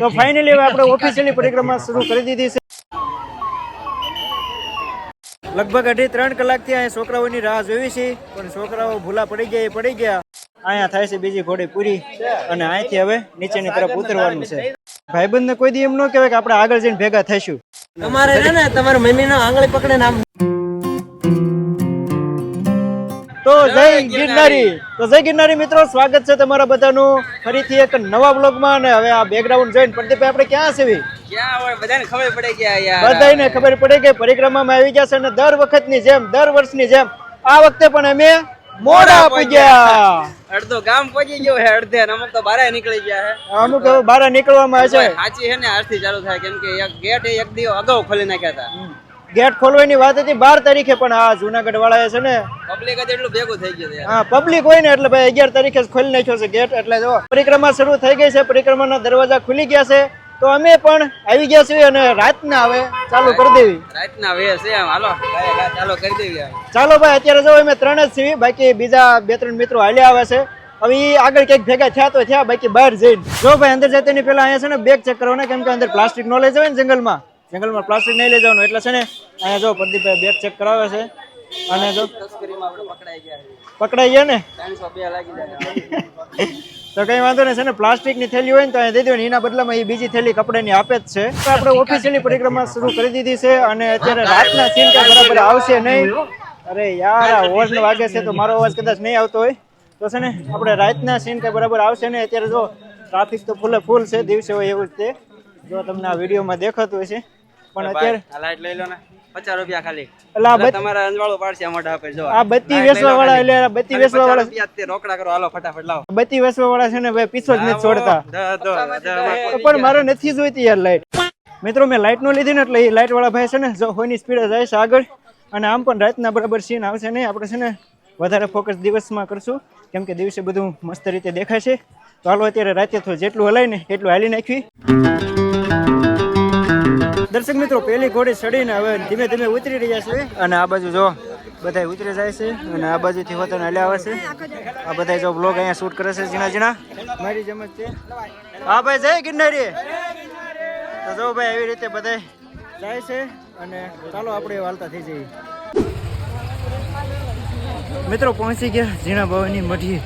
તો ફાઇનલી હવે આપણે ઓફિશિયલી પરિક્રમા શરૂ કરી દીધી છે. લગભગ અઢી ત્રણ કલાકથી અહીંયા છોકરાઓની રાહ જોઈ છે પણ છોકરાઓ ભૂલા પડી ગયા એ પડી ગયા. અહીંયા થાય છે બીજી ઘોડી પૂરી અને અહીંથી હવે નીચેની તરફ ઉતરવાનું છે. ભાઈબંધને કોઈ દી એમ ન કહેવાય કે આપણે આગળ જઈને ભેગા થઈશું. તમારે ને તમારા મમ્મી નો આંગળી પકડે ને આમ તો જય ગિરનારી. તો જય ગિરનારી મિત્રો સ્વાગત છે તમારા બધાનું. ફરીથી એક નવા બ્લોગમાં અને હવે આ બેકગ્રાઉન્ડ જોઈને પ્રદીપભાઈ આપણે ક્યાં છે બધાને ખબર પડે કે બધાને ખબર પડે કે પરિક્રમામાં આવી જશે અને દર વખતની જેમ દર વર્ષની જેમ આ વખતે પણ અમે મોડા પહોંચ્યા અડધો ગામ પહોંચી ગયો હે અડધે અમુક તો બારે નીકળી ગયા હે. અમુક બારે નીકળવામાં આવે છે. સાચી છે ને આજથી ચાલુ થાય. કેમ કે એક ગેટ એક દિવસ અગાઉ ખોલી નાખ્યા હતા. ગેટ ખોલવાની વાત હતી બાર તારીખે પણ આ જુનાગઢ વાળા છે ને પબ્લિક જ એટલું ભેગું થઈ ગયું હા પબ્લિક હોય ને એટલે ભાઈ અગિયાર તારીખે ખોલી નાખ્યો છે ગેટ એટલે જો પરિક્રમા શરૂ થઈ ગઈ છે પરિક્રમાના દરવાજા ખુલી ગયા છે તો અમે પણ આવી ગયા છીએ અને રાતના હવે ચાલુ કરી દેવી. રાતના હવે છે હાલો ચાલો કરી દેવી ચાલો ભાઈ અત્યારે જો અમે ત્રણ જ છીએ બાકી બીજા બે ત્રણ મિત્રો હાલ્યા આવે છે. હવે આગળ ક્યાંક ભેગા થયા તો થયા બાકી બહાર જઈને. જો ભાઈ અંદર જતા પેલા અહીંયા છે ને બેગ ચેક કરવાના કેમ કે અંદર પ્લાસ્ટિક નોલેજ હોય ને જંગલમાં. જંગલમાં પ્લાસ્ટિક નહીં લઈ જવાનું. એટલે છે ને અહીંયા જો પ્રદીપભાઈ બેગ ચેક કરાવે છે. અને જો પકડાઈ ગયા ને તો કઈ વાંધો નહીં છે ને પ્લાસ્ટિકની થેલી હોય ને તો અહીંયા દઈ ને એના બદલામાં એ બીજી થેલી કપડાની આપે જ છે. તો આપણે ઓફિશિયલી પરિક્રમા શરૂ કરી દીધી છે અને અત્યારે રાતના સીન કઈ બરાબર આવશે નહીં. અરે યાર આ હોર્ન વાગે છે તો મારો અવાજ કદાચ નહીં આવતો હોય. તો છે ને આપણે રાતના સીન કઈ બરાબર આવશે ને અત્યારે જો ટ્રાફિક તો ફૂલે ફૂલ છે દિવસે હોય એવું જ તે જો તમને આ વિડીયોમાં દેખાતું હશે. પણ અત્યારે આ લાઈટ લઈ લો ને. પચાસ રૂપિયા ખાલી. એટલે તમારા અંજવાળું પાડશે આ મોઢા પર જો. આ બત્તી વેસવા વાળા એટલે બત્તી વેસવા વાળા રૂપિયા તે રોકડા કરો. હાલો ફટાફટ લાવો. બત્તી વેસવા વાળા છે ને ભાઈ પીછો જ નથી છોડતા. પણ મારે નથી જોઈતી યાર લાઈટ. મિત્રો મેં લાઈટ નો લીધી ને એટલે એ લાઈટ વાળા ભાઈ છે ને જો હોયની સ્પીડે જાય છે આગળ. અને આમ પણ રાતના બરાબર સીન આવશે નહીં. આપણે છે ને વધારે ફોકસ દિવસમાં કરશું. કેમ કે દિવસે બધું મસ્ત રીતે દેખાય છે. તો હાલો અત્યારે રાતે થોડું જેટલું હલાય ને એટલું હાલી નાખવી દર્શક મિત્રો, પહેલી ઘોડી ચડીને હવે ધીમે ધીમે ઉતરી રહ્યા છે. અને આ બાજુ જો બધા ઉતરી જાય છે અને આ બાજુથી હોતન હલ્યા આવે છે. આ બધા જો બ્લોગ અહીંયા શૂટ કરે છે ઝીણા ઝીણા મારી જેમ જ છે. હા ભાઈ, જય ગિરનારી. તો જો ભાઈ એવી રીતે બધા જાય છે અને ચાલો આપણે વાલતા થઈ જઈએ. મિત્રો, પહોંચી ગયા ઝીણા બાવાની મઢી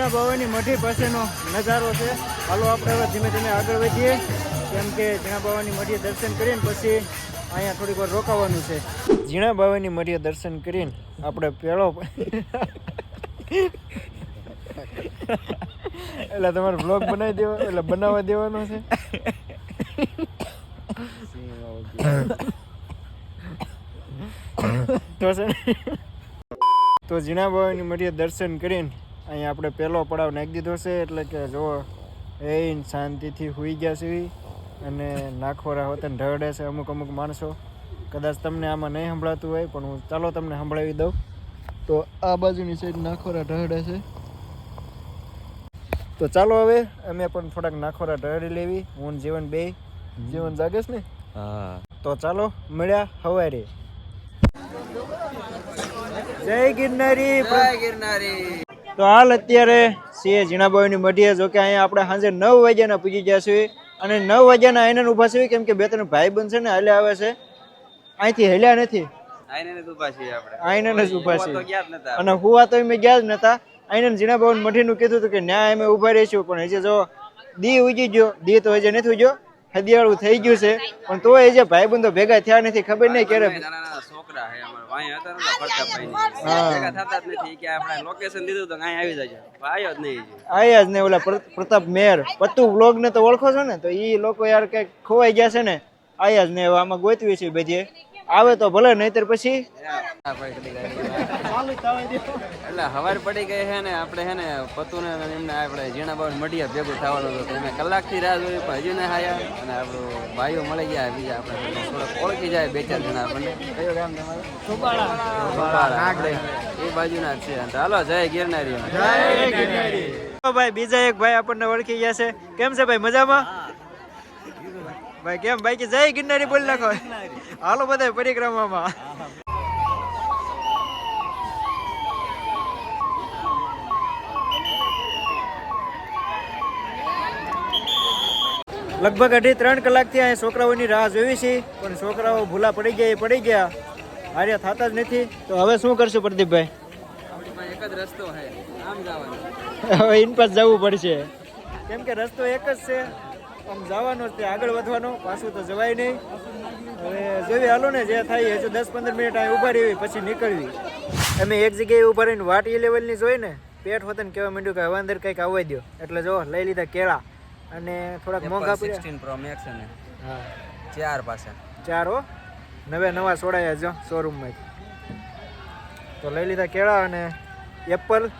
ઝીણા બાવાની મઢી પાસેનો નજારો છે. હાલો આપણે હવે ધીમે ધીમે આગળ વધીએ. કેમ કે ઝીણા બાવાની મઢીએ દર્શન કરીને પછી અહીંયા થોડીક વાર રોકાવાનું છે. ઝીણા બાવાની મઢીએ દર્શન કરીને આપણે પેલો એટલે તમારે બ્લોગ બનાવી દેવો એટલે બનાવવા દેવાનો છે. તો છે તો ઝીણા બાવાની મઢીએ દર્શન કરીને અહીંયા આપણે પહેલો પડાવ નાખી દીધો છે એટલે કે જો એ શાંતિથી હુઈ ગયા છે અને નાખોરા હોતન ઢળે છે અમુક અમુક માણસો. કદાચ તમને આમાં નહીં સંભળાતું હોય પણ હું ચાલો તમને સંભળાવી દઉં. તો આ બાજુની સાઈડ નાખોરા ઢળે છે. તો ચાલો હવે અમે પણ થોડાક નાખોરા ઢળી લેવી. હું જીવન બે. જીવન જાગેશ ને? તો ચાલો મળ્યા હવારે. જય ગિરનારી. જય ગિરનારી. તો હાલ અત્યારે સીએ ઝીણાબાઈની મઢીએ જો કે અહીંયા આપણે સાંજે નવ વાગ્યાના પૂજી ગયા છીએ અને નવ વાગ્યાના આઈને ઊભા છીએ કેમ કે બે ત્રણ ભાઈ બનશે ને હાલે આવે છે. અહીંથી હેલ્યા નથી. આઈને જ ઊભા તો છીએ. અને હુવા તો અમે ગયા જ નતા. આઈને ઝીણાબાઈ મઢીનું કીધું હતું કે ન્યાય અમે ઊભા રહીશું પણ હજી જો દી ઉગી ગયો. દી તો હજી નથી ઉગ્યો. હદિયાળું થઈ ગયું છે. પણ તોય ભાઈ ભાઈબંધો ભેગા થયા નથી. ખબર નહીં ક્યારે છોકરા વાંહે હતા ને ફરતા ભાઈ. ભેગા થતા જ નથી કે આપણે લોકેશન દીધું તો અહીંયા આવી જજો. આવ્યો જ નહીં આવ્યા જ નહીં ઓલા પ્રતાપ મેર. પત્તુ વ્લોગ ને તો ઓળખો છો ને? તો ઈ લોકો યાર કંઈક ખોવાઈ ગયા છે ને? આવ્યા જ ને આમાં ગોતવી છે બધી. આવે તો ભલે નહીતર પછી એટલે હવાર પડી ગઈ છે ને આપણે છે ને પતું ને એમને આપણે ઝીણા બાબુ મઢિયા ભેગું થવાનું હતું. તો અમે કલાકથી રાહ જોઈ પણ હજુ ને હાયા અને આપણું ભાઈઓ મળી ગયા બીજા આપણે થોડોક ઓળખી જાય બે ચાર જણા આપણને. કયો ગામ તમારું? એ બાજુના જ છે. ચાલો હાલો જય ગિરનારી. ઓ ભાઈ બીજા એક ભાઈ આપણને ઓળખી ગયા છે. કેમ છે ભાઈ મજામાં? ભાઈ કેમ? ભાઈ કે જય ગિરનારી બોલ નાખો. હાલો બધા પરિક્રમામાં. લગભગ અઢી ત્રણ કલાકથી અહીંયા છોકરાઓની રાહ જોઈ છે પણ છોકરાઓ ભૂલા પડી ગયા એ પડી ગયા. હાર્યા થતા જ નથી. તો હવે શું કરશું પ્રદીપભાઈ? એક જ રસ્તો હવે ઇન પાસ જવું પડશે. કેમ કે રસ્તો એક જ છે. આમ જવાનો જ તે આગળ વધવાનો પાછું તો જવાય નહીં. હવે જોઈએ હાલો ને જે થાય હજુ દસ પંદર મિનિટ અહીં ઊભા રહેવી પછી નીકળવી. અમે એક જગ્યાએ ઊભા રહીને વાટ એ લેવલની જોઈ ને પેટ હોતને કહેવા માંડ્યું કે હવે અંદર કંઈક આવવા દો એટલે જો લઈ લીધા કેળા. અને થોડાક મોંઘા સિક્સટીન પ્રો મેક્સ ને હા. ચાર પાસે ચાર હો. નવે નવા સોડાયા જો શોરૂમમાંથી તો લઈ લીધા કેળા અને એપલ.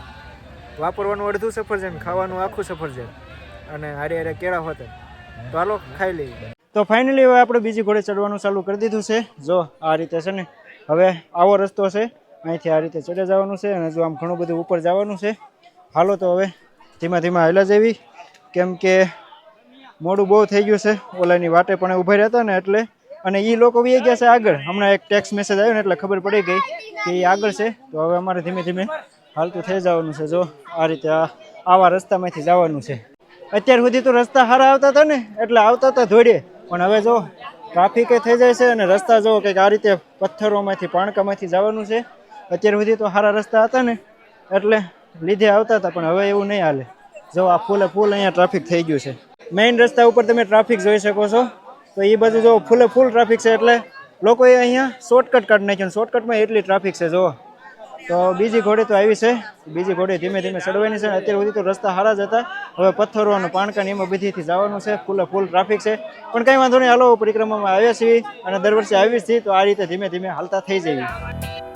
વાપરવાનું અડધું સફરજન ખાવાનું આખું સફરજન. અને હારે હારે કેળા હોતે તો હાલો, ખાઈ લઈએ. તો ફાઇનલી હવે આપણે બીજી ઘોડે ચડવાનું ચાલુ કરી દીધું છે. જો આ રીતે છે ને, હવે આવો રસ્તો છે. અહીંથી આ રીતે ચડે જવાનું છે અને જો આમ ઘણું બધું ઉપર જવાનું છે. હાલો તો હવે ધીમા ધીમા હાલ્યા જેવી, કેમ કે મોડું બહુ થઈ ગયું છે. ઓલાની વાટે પણ ઊભા રહેતા ને એટલે, અને એ લોકો બી ગયા છે આગળ. હમણાં એક ટેક્સ મેસેજ આવ્યો ને એટલે ખબર પડી ગઈ કે એ આગળ છે. તો હવે અમારે ધીમે ધીમે હાલતું થઈ જવાનું છે. જો આ રીતે આવા રસ્તામાંથી જવાનું છે. અત્યાર સુધી તો રસ્તા સારા આવતા હતા ને, એટલે આવતા હતા ધોડે પણ હવે જો ટ્રાફિકે થઈ જાય છે અને રસ્તા જો કંઈક આ રીતે પથ્થરોમાંથી, પાણકામાંથી જવાનું છે, અત્યાર સુધી તો સારા રસ્તા હતા ને, એટલે લીધે આવતા હતા, પણ હવે એવું નહીં હાલે. જો આ ફૂલે ફૂલ અહીંયા ટ્રાફિક થઈ ગયું છે. મેઇન રસ્તા ઉપર તમે ટ્રાફિક જોઈ શકો છો. તો એ બાજુ જો ફૂલે ફૂલ ટ્રાફિક છે, એટલે લોકોએ અહીંયા શોર્ટકટ કાઢી નાખ્યું શોર્ટકટમાં એટલી ટ્રાફિક છે જો તો બીજી ઘોડી તો આવી છે. બીજી ઘોડી ધીમે ધીમે ચડવાની છે અત્યાર સુધી તો રસ્તા સારા જ હતા. હવે પથ્થરો અને પાણકા એમાં બધીથી જવાનું છે. ફૂલે ફૂલ ટ્રાફિક છે. પણ કંઈ વાંધો નહીં, હાલો, પરિક્રમામાં આવ્યા છીએ અને દર વર્ષે આવી છીએ તો આ રીતે ધીમે ધીમે હાલતા થઈ જઈએ.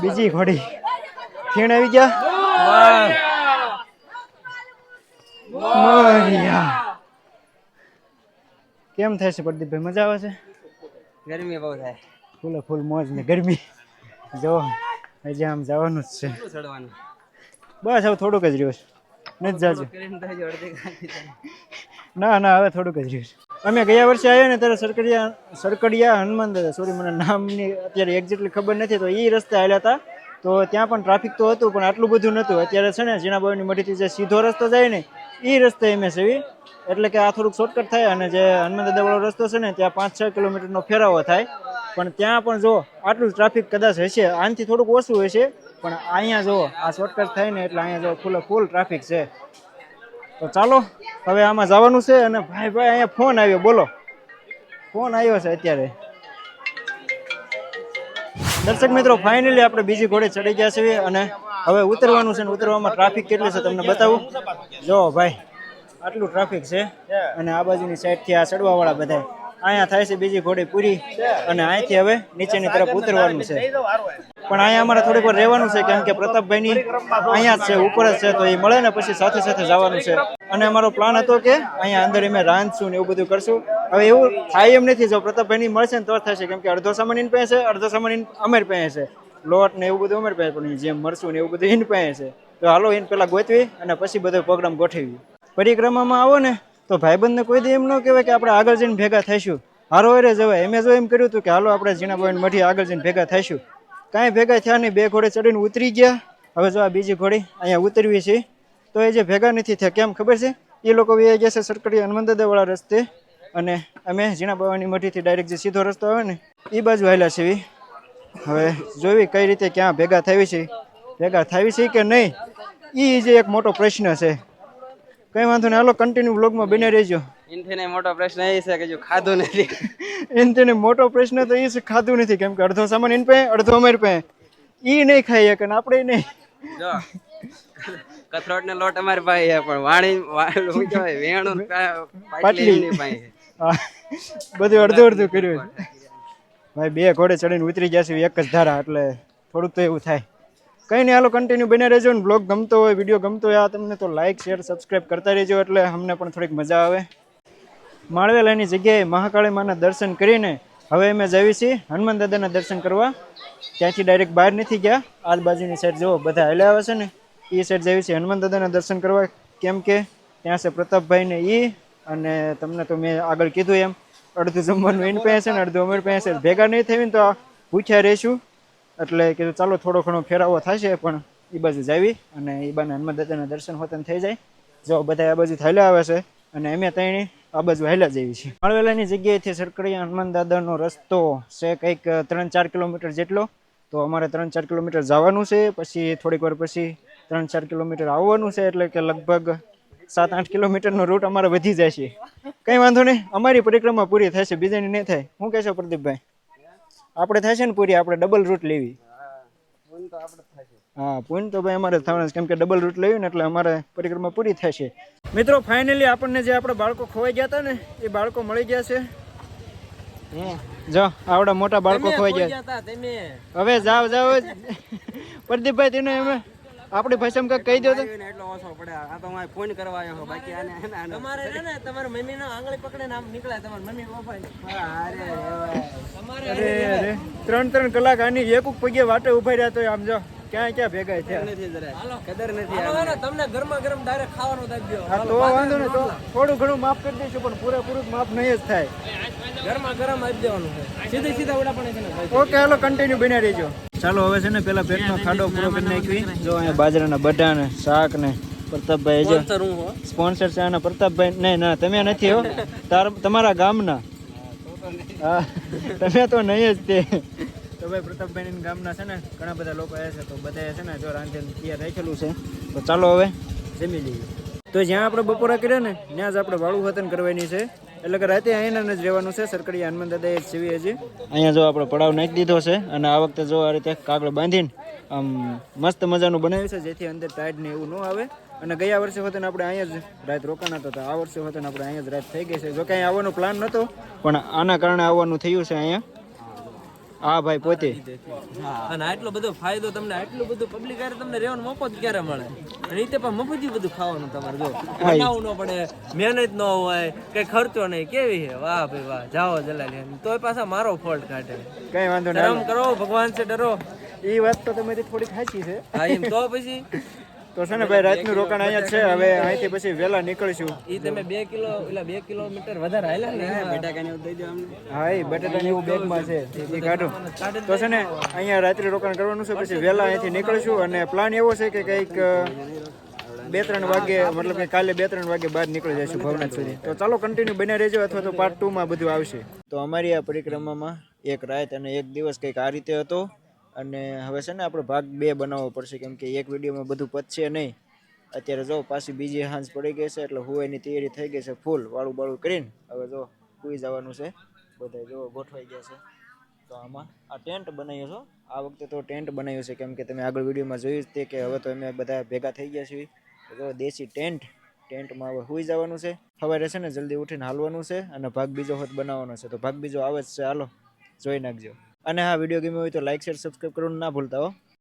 બીજી ઘોડી. ફીણ આવી ગયા? મોરિયા. કેમ થાય છે પ્રદીપભાઈ? મજા આવે છે? ગરમી બહુ થાય. ફૂલે ફૂલ મોજ ને ગરમી. જો હજી આમ જવાનું જ છે. બસ હવે થોડુંક જ રહ્યું છે. નથી જાજુ. ના ના હવે થોડુંક જ રહ્યું છે. અમે ગયા વર્ષે આવ્યા ને ત્યારે સરકડિયા સરકડિયા હનુમાન સોરી મને નામની અત્યારે એક્ઝેક્ટલી ખબર નથી, તો એ રસ્તે આવ્યા હતા. તો ત્યાં પણ ટ્રાફિક તો હતું, પણ આટલું બધું નહોતું. અત્યારે છે ને જીણાબાઈની મઢીથી જે સીધો રસ્તો જાય ને એ રસ્તે અમે સેવી એટલે કે આ થોડુંક શોર્ટકટ થાય અને જે હનુમાન દાદાવાળો રસ્તો છે ને, ત્યાં પાંચ છ કિલોમીટરનો ફેરાવો થાય. પણ ત્યાં પણ જો, આટલું ટ્રાફિક કદાચ હશે, આનાથી થોડુંક ઓછું હશે, પણ અહીંયા જો આ શોર્ટકટ થાય ને, એટલે અહીંયા જો ફૂલ ફૂલ ટ્રાફિક છે. તો ચાલો હવે આમાં જવાનું છે અને ભાઈ ભાઈ અહીંયા ફોન આવ્યો, બોલો. ફોન આવ્યો છે અત્યારે. દર્શક મિત્રો ફાઇનલી આપણે બીજી ઘોડે ચડી ગયા છીએ અને હવે ઉતરવાનું છે ને ઉતરવામાં ટ્રાફિક કેટલી છે તમને બતાવું. જો ભાઈ, આટલું ટ્રાફિક છે અને આ બાજુની સાઈડથી આ ચડવાવાળા બધા અહીંયા થાય છે બીજી ઘોડી પૂરી અને અહીંથી હવે નીચેની તરફ ઉતરવાનું છે. પણ અહીંયા અમારે થોડીક વાર રહેવાનું છે, કેમ કે પ્રતાપભાઈની અહીંયા જ છે, ઉપર જ છે, તો એ મળે ને પછી સાથે સાથે જવાનું છે. અને અમારો પ્લાન હતો કે અહીંયા અંદર અમે રાંધશું ને એવું બધું કરશું. હવે એવું થાય એમ નથી, જો પ્રતાપભાઈની મળશે ને તો થશે, કેમ કે અડધો સામાન ઇન પાસે છે, અડધો સામાન ઇન અમેર પાસે છે. લોટ ને એવું બધું અમેર પાસે પણ જેમ મળશું ને એવું બધું ઇન પાસે છે. તો હાલો એને પેલા ગોતવી અને પછી બધો પ્રોગ્રામ ગોઠવી પરિક્રમામાં આવો ને. તો ભાઈબંધને કોઈ દી એમ ન કહેવાય કે આપણે આગળ જઈને ભેગા થઈશું. હારો હારે જવાય. એમે જો એમ કર્યું હતું કે હાલો આપણે જીણાભાઈ મઠી આગળ જઈને ભેગા થઈશું. કાંઈ ભેગા થયા નહીં, બે ઘોડે ચડીને ઉતરી ગયા. હવે જો આ બીજી ઘોડી અહીંયા ઉતરવી છે. તો એ જે ભેગા નથી થયા, કેમ ખબર છે? એ લોકો વ્યાઈ ગયા છે સરકડી હનુમંદાદાવાળા રસ્તે અને અમે ઝીણા બાવાની મઠીથી ડાયરેક્ટ જે સીધો રસ્તો આવે ને એ બાજુ આવેલા છે. હવે જોવી કઈ રીતે ક્યાં ભેગા થવી છે, ભેગા થવી છે કે નહીં? એ જે એક મોટો પ્રશ્ન છે. કઈ વાંધો નહીં. હાલો કન્ટિન્યુ બ્લોગમાં બને રહેજો. ઇન્થીને મોટો પ્રશ્ન એ છે કે જો ખાધું નથી. ઇન્થીને મોટો પ્રશ્ન તો એ છે ખાધું નથી. કેમ કે અડધો સામાન ઇન પે અડધો અમારી પે એ નહીં ખાઈએ કે આપણે નહીં. જો કથરોટ ને લોટ અમારી પાસે છે પણ વાણી શું કહેવાય વેણું પાટલી બધું અડધું અડધું કર્યું ભાઈ બે ઘોડે ચડીને ઉતરી ગયા છે એક જ ધારા એટલે થોડુંક તો એવું થાય. કંઈ નહીં હાલો કન્ટિન્યુ બને રહેજો ને બ્લોગ ગમતો હોય વીડિયો ગમતો હોય, આ તમને તો લાઇક શેર સબસ્ક્રાઈબ કરતા રહેજો એટલે અમને પણ થોડીક મજા આવે. માળવેલાની જગ્યાએ મહાકાળી માના દર્શન કરીને હવે અમે જઈએ છીએ હનુમાન દાદાના દર્શન કરવા. ત્યાંથી ડાયરેક્ટ બહાર નથી ગયા. આજુબાજુની સાઈડ જુઓ, બધા હાલ્યા આવે છે ને. એ સાઈડ જઈએ છીએ હનુમાન દાદાના દર્શન કરવા. કેમ કે ત્યાં છે પ્રતાપભાઈ ને ઈ અને તમને તો મેં આગળ કીધું એમ. અડધું જમવાનું એની પાસે છે ને, અડધું અમારી પાસે છે. ભેગા નહીં થઈ ને તો ભૂખ્યા રહીશું. એટલે કીધું, ચાલો, થોડો ઘણો ફેરાવો થશે, પણ એ બાજુ જાવી અને એ બાને હનુમાન દાદાના દર્શન હોતન થઈ જાય. જો બધા આ બાજુ થયેલા આવે છે અને અમે ત્રણે આ બાજુ હાલ્યા જઈએ છીએ માળવેલાની જગ્યાએથી સરકડીયા હનુમાન દાદાનો રસ્તો છે કંઈક ત્રણ ચાર કિલોમીટર જેટલો. તો અમારે ત્રણ ચાર કિલોમીટર જવાનું છે, પછી થોડીક વાર પછી ત્રણ ચાર કિલોમીટર આવવાનું છે, એટલે કે લગભગ સાત આઠ કિલોમીટરનો રૂટ અમારે વધી જાય છે. કંઈ વાંધો નહીં, અમારી પરિક્રમા પૂરી થશે, બીજાની નહીં થાય. શું કહેશો પ્રદીપભાઈ? આપણે થશે ને પૂરી આપણે ડબલ રૂટ લેવી. હા પૂન તો ભાઈ અમારે થવાના કેમ કે ડબલ રૂટ લેવી ને એટલે અમારે પરિક્રમા પૂરી થશે મિત્રો ફાઇનલી આપણને જે આપણે બાળકો ખોવાઈ ગયા હતા ને એ બાળકો મળી ગયા છે. જો આવડા મોટા બાળકો ખોવાઈ ગયા હવે જાવ જાવ પ્રદીપભાઈ તેને એમ આપણી ભાષામાં કઈ કહી દો તો. એટલો ઓછો પડે. આ તો મારે ફોન કરવા આવ્યો બાકી આને તમારે છે ને તમારા મમ્મી નો આંગળી પકડે નામ નીકળે તમારા મમ્મી પપ્પા અરે અરે. અરે ત્રણ ત્રણ કલાક આની એક એક પગે વાટે ઊભા રહ્યા તો આમ જો ક્યાં ક્યાં ભેગા થયા? નથી જરાય. કદર નથી હાલો તમને ગરમા ગરમ ડાયરેક્ટ ખાવાનું આપી દો તો વાંધો ને તો થોડું ઘણું માફ કરી દઈશું પણ પૂરેપૂરું માફ નહીં જ થાય. ગરમા ગરમ આપી દેવાનું છે સીધી સીધા ઉડા પણ છે ને ઓકે હાલો કન્ટિન્યુ બન્યા રહેજો. ચાલો હવે છે ને પેલા પેટનો ખાડો પૂરો કરી નાખવી જો અહીંયા બાજરાના શાક ને પ્રતાપભાઈ જો સ્પોન્સર છે આના પ્રતાપભાઈ. નહીં ના તમે નથી હો. તાર તમારા ગામના. હા તમે તો નહીં જ તે. તો ભાઈ પ્રતાપભાઈ ગામના છે ને ઘણા બધા લોકો આવ્યા છે તો બધા છે ને જો રાંધે તૈયાર રાખેલું છે. તો ચાલો હવે જમી લઈએ. તો જ્યાં આપણે બપોરા કર્યા ને ત્યાં જ આપણે વાળું વતન કરવાની છે. એટલે કે રાતે અહીંયા જ રહેવાનું છે સરકારી હનુમાન દાદા એ સીવી હજી. અહીંયા જો આપણો પડાવ નાખી દીધો છે અને આ વખતે જો આ રીતે કાગળ બાંધીને આમ મસ્ત મજાનું બનાવ્યું છે, જેથી અંદર ટાઈટ ને એવું ન આવે. અને ગયા વર્ષે વતન આપણે અહીંયા જ રાત રોકાણા હતા આ વર્ષે વતન આપણે અહીંયા જ રાત થઈ ગઈ છે. જો કે અહીંયા આવવાનો પ્લાન નહોતો પણ આના કારણે આવવાનું થયું છે અહીંયા. હા ભાઈ પોતે. અને આટલો બધો ફાયદો તમને આટલું બધું પબ્લિક આરે તમને રહેવાનો મોકો જ ક્યારે મળે? અને તે પણ મફત બધું ખાવાનું તમારે જો. બનાવવું ન પડે મહેનત ન હોય કઈ ખર્ચો નહીં કેવી છે? વાહ ભાઈ વાહ જાઓ જલાલી તોય પાછા મારો ફોલ્ટ કાઢે. કઈ વાંધો નહીં કરો ભગવાન છે ડરો. એ વાત તો તમારી થોડીક સાચી છે. હા એમ તો પછી. તો છે ને ભાઈ રાતનું રોકાણ અહીંયા છે હવે અહીંથી પછી વહેલા નીકળીશું. ઈ તમે બે કિલો એટલે બે કિલોમીટર વધારે હાલ્યા ને? બટાકાને એવું દઈ દો અમને. હા એ બટેટાની એવું બેગમાં છે એ કાઢો. તો છે ને અહીંયા રાત્રે રોકાણ કરવાનું છે પછી વહેલા અહીંથી નીકળીશું. અને પ્લાન એવો છે કે કંઈક બે ત્રણ વાગે મતલબ કે કાલે બે ત્રણ વાગે બહાર નીકળી જઈશું ભવનાથ સુધી. તો ચાલો કન્ટિન્યુ બન્યા રહેજો અથવા તો પાર્ટ ટુમાં બધું આવશે. તો અમારી આ પરિક્રમામાં એક રાત અને એક દિવસ કંઈક આ રીતે હતો. અને હવે છે ને આપણે ભાગ બે બનાવવો પડશે, કેમ કે એક વિડીયોમાં બધું પતશે નહીં. અત્યારે જો પાછી બીજી હાંજ પડી ગઈ છે, એટલે હુવાની તૈયારી થઈ ગઈ છે ફૂલ વાળું બાળું કરીને. હવે જો સુઈ જવાનું છે બધા જો ગોઠવાઈ ગયા છે. તો આમાં આ ટેન્ટ બનાવ્યો છો આ વખતે તો ટેન્ટ બનાવ્યું છે, કેમ કે તમે આગળ વિડીયોમાં જોયું તે કે હવે તો અમે બધા ભેગા થઈ ગયા છીએ. જો દેશી ટેન્ટ, ટેન્ટમાં હવે સુઈ જવાનું છે. સવારે છે ને જલ્દી ઉઠીને હાલવાનું છે અને ભાગ બીજો હોત બનાવવાનો છે. તો ભાગ બીજો આવે જ છે, હાલો, જોઈ નાખજો. અને હા વીડિયો ગમ્યો હોય તો લાઈક શેર સબસ્ક્રાઈબ કરવાનું ના ભૂલતા હો.